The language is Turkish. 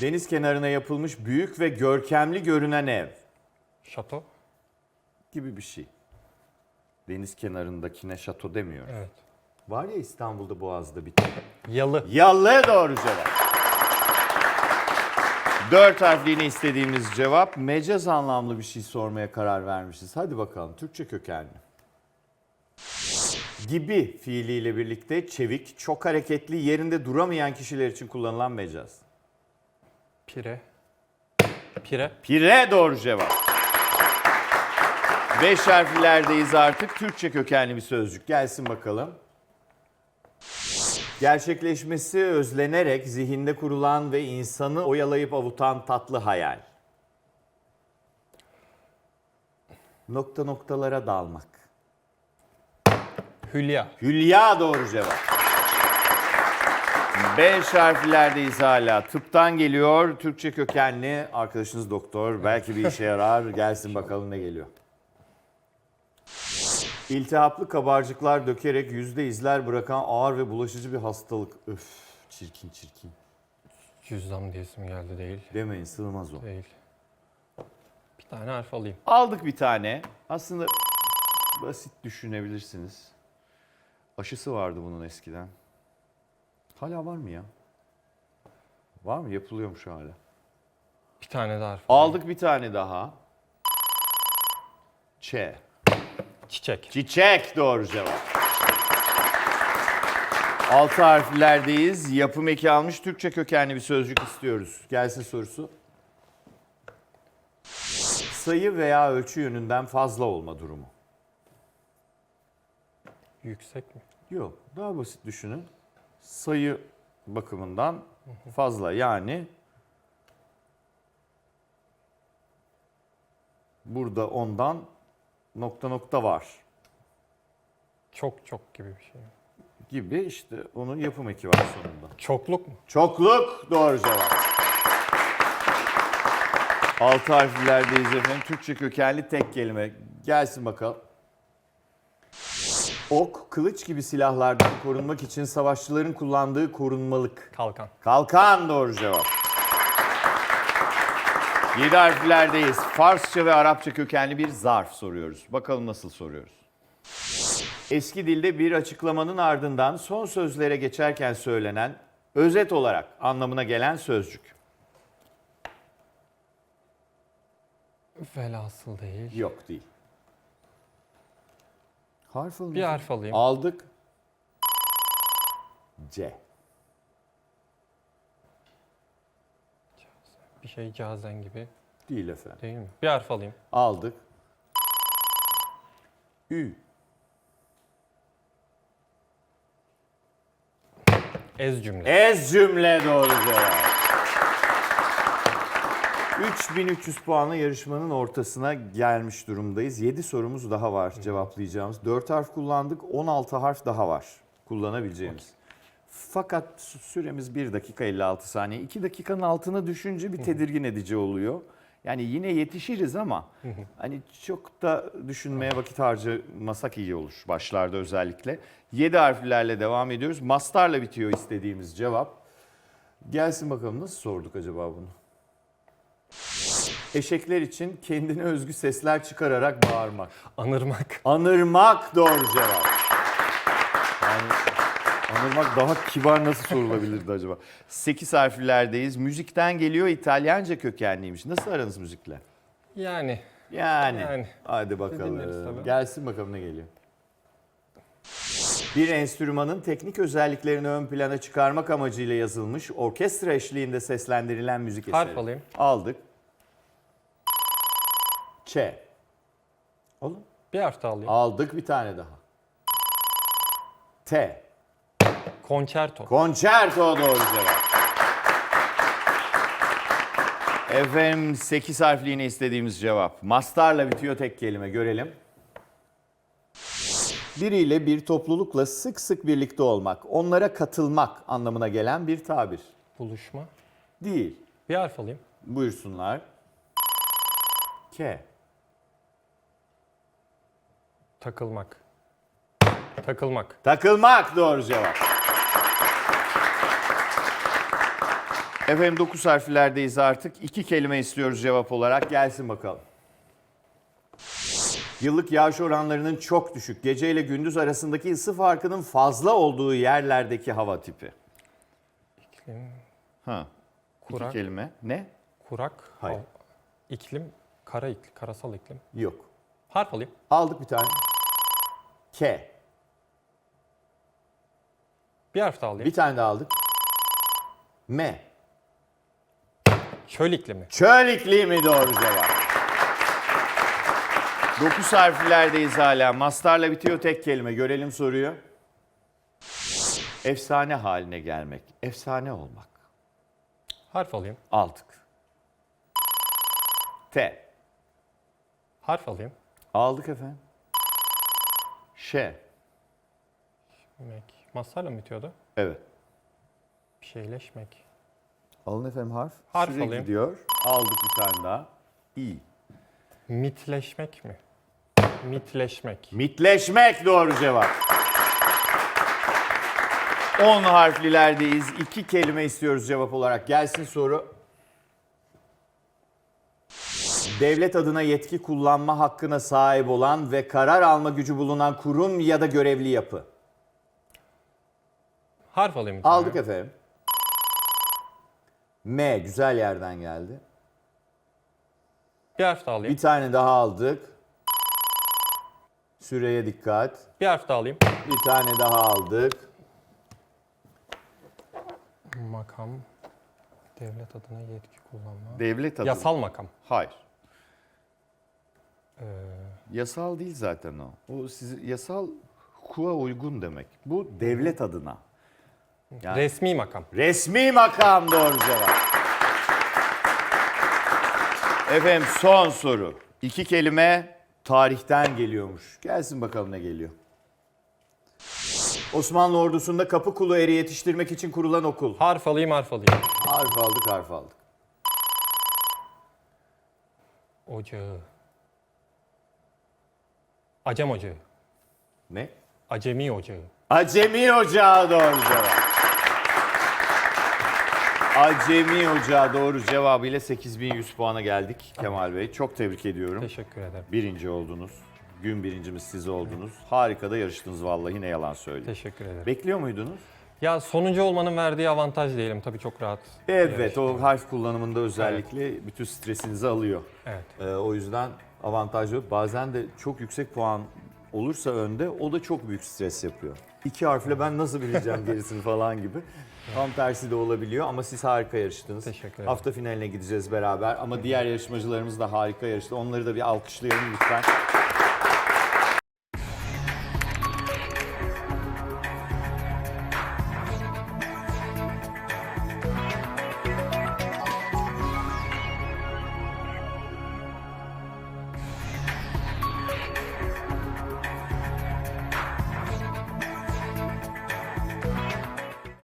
Deniz kenarına yapılmış büyük ve görkemli görünen ev Şato. gibi bir şey. Deniz kenarındakine şato demiyorum. Evet. Var ya İstanbul'da Boğaz'da bir tane. Yalı. Yalı doğru cevap. Dört harfliğine istediğimiz cevap mecaz anlamlı bir şey sormaya karar vermişiz. Hadi bakalım Türkçe kökenli. Gibi fiiliyle birlikte çevik, çok hareketli, yerinde duramayan kişiler için kullanılan mecaz. Pire. Pire. Pire doğru cevap. Beş harflerdeyiz artık. Türkçe kökenli bir sözcük. Gelsin bakalım. Gerçekleşmesi özlenerek zihinde kurulan ve insanı oyalayıp avutan tatlı hayal. Nokta noktalara dalmak. Hülya. Hülya doğru cevap. Beş harflerdeyiz hala. Tıptan geliyor. Türkçe kökenli arkadaşınız doktor. Belki bir işe yarar. Gelsin bakalım ne geliyor. İltihaplı kabarcıklar dökerek yüzde izler bırakan ağır ve bulaşıcı bir hastalık. Öf çirkin çirkin. Cüzdan diyesim geldi değil. Demeyin sığmaz o. Değil. Bir tane harf alayım. Aldık bir tane. Aslında basit düşünebilirsiniz. Aşısı vardı bunun eskiden. Hala var mı ya? Var mı? Yapılıyormuş hala. Bir tane daha harf. Aldık bir tane daha. Ç. Çiçek. Çiçek doğru cevap. Altı harflerdeyiz. Yapım eki almış Türkçe kökenli bir sözcük istiyoruz. Gelsin sorusu. Sayı veya ölçü yönünden fazla olma durumu. Yüksek mi? Yok, daha basit düşünün. Sayı bakımından fazla yani burada ondan nokta nokta var Çok çok gibi bir şey. gibi işte onun yapım eki var sonunda. Çokluk mu? Çokluk doğru cevap. Altı harflerdeyiz efendim. Türkçe kökenli tek kelime. Gelsin bakalım. Ok, kılıç gibi silahlardan korunmak için savaşçıların kullandığı korunmalık. Kalkan. Kalkan doğru cevap. Yedi harflerdeyiz. Farsça ve Arapça kökenli bir zarf soruyoruz. Bakalım nasıl soruyoruz. Eski dilde bir açıklamanın ardından son sözlere geçerken söylenen özet olarak anlamına gelen sözcük. Velhasıl değil. Yok değil. Harf alın. Bir harf alayım. Aldık. C. Bir şey cazen gibi Değil efendim. değil mi? Bir harf alayım. Aldık. Ü. Ez cümle. Ez cümle doğru cevap. 3300 puanla yarışmanın ortasına gelmiş durumdayız. 7 sorumuz daha var cevaplayacağımız. 4 harf kullandık, 16 harf daha var kullanabileceğimiz. Fakat süremiz 1 dakika 56 saniye. 2 dakikanın altına düşünce bir tedirgin edici oluyor. Yani yine yetişiriz ama hani çok da düşünmeye vakit harcamasak iyi olur başlarda özellikle. 7 harflerle devam ediyoruz. Mastarla bitiyor istediğimiz cevap. Gelsin bakalım nasıl sorduk acaba bunu? Eşekler için kendine özgü sesler çıkararak bağırmak. Anırmak. Anırmak doğru cevap. Yani anırmak daha kibar nasıl sorulabilirdi acaba? 8 harflerdeyiz. Müzikten geliyor İtalyanca kökenliymiş. Nasıl aranız müzikle? Yani. Yani. Yani. Hadi Dinleriz bakalım. tabii. Gelsin bakalım ne geliyor. Bir enstrümanın teknik özelliklerini ön plana çıkarmak amacıyla yazılmış, orkestra eşliğinde seslendirilen müzik eseri. Harf alayım. Aldık. Ç. Oğlum. Bir harf daha alayım. Aldık bir tane daha. T. Konçerto. Konçerto doğru cevap. Efendim 8 harfliğine istediğimiz cevap. Mastarla bitiyor tek kelime görelim. Biriyle bir toplulukla sık sık birlikte olmak, onlara katılmak anlamına gelen bir tabir. Buluşma. Değil. Bir harf alayım. Buyursunlar. K. Takılmak. Takılmak. Takılmak doğru cevap. Efendim 9 harflerdeyiz artık. İki kelime istiyoruz cevap olarak. Gelsin bakalım. Yıllık yağış oranlarının çok düşük, gece ile gündüz arasındaki ısı farkının fazla olduğu yerlerdeki hava tipi. İklim, Ha. Kurak. İki kelime. Ne? kurak, Hayır. hav- iklim, kara iklim, karasal iklim. Yok. Harf alayım. Aldık bir tane. K. Bir harf daha alayım. Bir tane daha aldık. M. Çöl iklimi. Çöl iklimi doğru cevap. 9 harflerdeyiz hala. Mastarla bitiyor tek kelime. Görelim soruyu. Efsane haline gelmek. Efsane olmak. Harf alayım. Aldık. T. Harf alayım. Aldık efendim. Ş. Mek. Masayla mı bitiyordu? Evet. Bir şeyleşmek. Alın efendim harf. Harf Süre alayım. gidiyor. Aldık bir tane daha. İ. Mitleşmek mi? Mitleşmek. Mitleşmek doğru cevap. 10 harflilerdeyiz. İki kelime istiyoruz cevap olarak. Gelsin soru. Devlet adına yetki kullanma hakkına sahip olan ve karar alma gücü bulunan kurum ya da görevli yapı. Harf alayım bir tane. Aldık efendim. M güzel yerden geldi. Bir harf daha alayım. Bir tane daha aldık. Süreye dikkat. Bir harf daha alayım. Bir tane daha aldık. Makam. Devlet adına yetki kullanma. Devlet adına. Yasal makam. Hayır. Ee, Yasal değil zaten o. O sizi yasal hukuka uygun demek. Bu devlet adına. Yani- Resmi makam. Resmi makam doğru cevap. Efendim son soru. İki kelime tarihten geliyormuş. Gelsin bakalım ne geliyor. Osmanlı ordusunda kapı kulu eri yetiştirmek için kurulan okul. Harf alayım, harf alayım. Harf aldık, harf aldık. Ocağı. Acem ocağı. Ne? Acemi ocağı. Acemi Ocağı doğru cevap. Acemi Ocağı doğru cevabıyla 8100 puana geldik Kemal Bey. Çok tebrik ediyorum. Teşekkür ederim. Birinci oldunuz. Gün birincimiz siz oldunuz. Harika da yarıştınız vallahi ne yalan söyleyeyim. Teşekkür ederim. Bekliyor muydunuz? Ya sonuncu olmanın verdiği avantaj diyelim. Tabii çok rahat. Evet o harf kullanımında özellikle bütün stresinizi alıyor. Evet. Ee, o yüzden avantajlı. Bazen de çok yüksek puan olursa önde o da çok büyük stres yapıyor. İki harfle ben nasıl bileceğim gerisini falan gibi. Tam tersi de olabiliyor ama siz harika yarıştınız. Teşekkür ederim. Hafta finaline gideceğiz beraber ama diğer yarışmacılarımız da harika yarıştı. Onları da bir alkışlayalım lütfen.